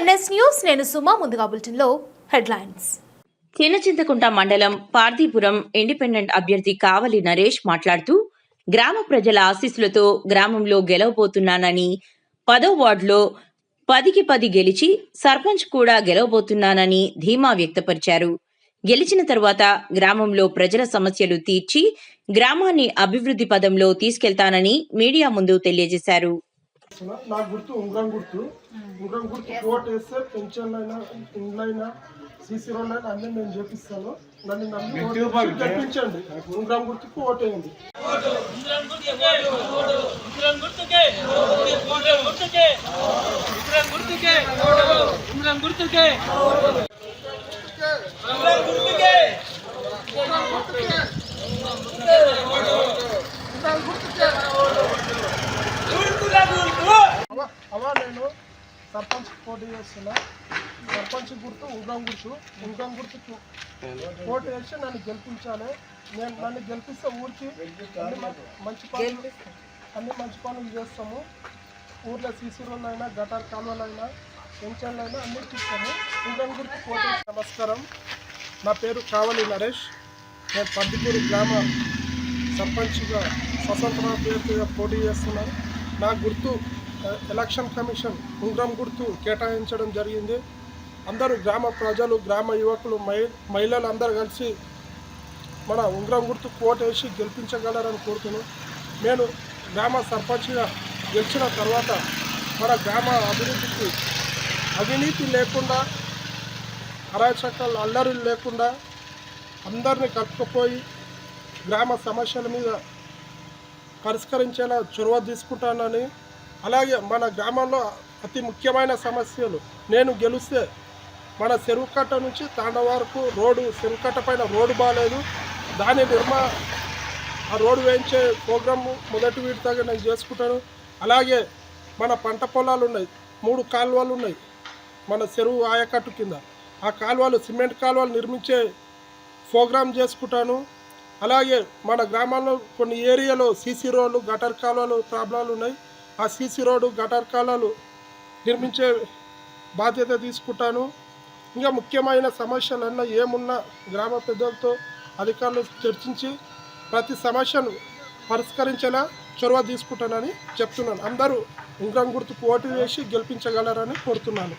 NS news నేను సుమా ముందుగా బులెటిన్లో హెడ్లైన్స్. చిన్నచింతకుంట మండలం పార్దీపురం ఇండిపెండెంట్ అభ్యర్థి కావలి నరేష్ మాట్లాడుతూ గ్రామ ప్రజల ఆశీస్సులతో గ్రామంలో గెలవబోతున్నానని పదో వార్డులో పదికి పది గెలిచి సర్పంచ్ కూడా గెలవబోతున్నానని ధీమా వ్యక్తపరిచారు. గెలిచిన తరువాత గ్రామంలో ప్రజల సమస్యలు తీర్చి గ్రామాన్ని అభివృద్ధి పదంలో తీసుకెళ్తానని మీడియా ముందు తెలియజేశారు. నా గుర్తు ఉంగరం గుర్తు. ఉంగరం గుర్తు కోట్ వేస్తే పెన్షన్ అయినా ఇండ్లైనా సీసీ రోడ్ అయినా అన్ని నేను చేపిస్తాను. నన్ను నమ్మి గెలిపించండి. ఉంగరం గుర్తుకు ఓటేయండి విక్రమ్ గుర్తుకే గుర్తుకే విక్రమ్ గుర్తుకే విక్రమ్ గుర్తుకే విక్రమ్ గుర్తుకే విక్రమ్ గుర్తుకే గుర్తులా గుర్తు అవ అవా నేను సర్పంచ్ పోటీ చేస్తున్నా. సర్పంచ్ గుర్తు ఉంగరం గుర్తు. ఉంగరం గుర్తుకు పోటీ వేసి నన్ను గెలిపించాలి. నేను నన్ను గెలిపిస్తే ఊరికి అన్ని మంచి పనులు అన్ని మంచి పనులు చేస్తాము. ఊర్లో సీసీ రోడ్లు అయినా గటార్ కాలువలైనా అయినా అయినా అన్ని ఇస్తాము ఉంగరం గుర్తు పోటీ నమస్కారం. నా పేరు కావలి నరేష్. నేను పద్దిపూరి గ్రామ సర్పంచ్గా స్వతంత్ర అభ్యర్థిగా పోటీ చేస్తున్నాను. నా గుర్తు ఎలక్షన్ కమిషన్ ఉంగరం గుర్తు కేటాయించడం జరిగింది. అందరూ గ్రామ ప్రజలు గ్రామ యువకులు మహి మహిళలు అందరూ కలిసి మన ఉంగరం గుర్తు కోటేసి గెలిపించగలరని కోరుతున్నాను నేను గ్రామ సర్పంచ్గా గెలిచిన తర్వాత మన గ్రామ అభివృద్ధికి అవినీతి లేకుండా అరాచకాలు అల్లరులు లేకుండా అందరిని కలుపుకుపోయి గ్రామ సమస్యల మీద పరిష్కరించేలా చొరవ తీసుకుంటానని అలాగే మన గ్రామంలో అతి ముఖ్యమైన సమస్యలు. నేను గెలిస్తే మన చెరువుకట్ట నుంచి తాండ వరకు రోడ్డు చెరువుకట్ట పైన రోడ్డు బాగాలేదు దాని నిర్మా ఆ రోడ్డు వేయించే ప్రోగ్రామ్ మొదటి విడతగా నేను చేసుకుంటాను. అలాగే మన పంట పొలాలు ఉన్నాయి. మూడు కాలువలు ఉన్నాయి మన చెరువు ఆయకట్టు కింద. ఆ కాలువలు సిమెంట్ కాలువలు నిర్మించే ప్రోగ్రామ్ చేసుకుంటాను. అలాగే మన గ్రామాల్లో కొన్ని ఏరియాలో సీసీ రోడ్లు గటర్ కాలువలు ప్రాబ్లాలు ఉన్నాయి. ఆ సీసీ రోడ్డు గటర్ కాలాలు నిర్మించే బాధ్యత తీసుకుంటాను. ఇంకా ముఖ్యమైన సమస్యలన్నా ఏమున్నా గ్రామ పెద్దలతో అధికారులు చర్చించి ప్రతి సమస్యను పరిష్కరించేలా చొరవ తీసుకుంటానని చెప్తున్నాను. అందరూ ఉంగరం గుర్తుకు ఓటు వేసి గెలిపించగలరని కోరుతున్నాను.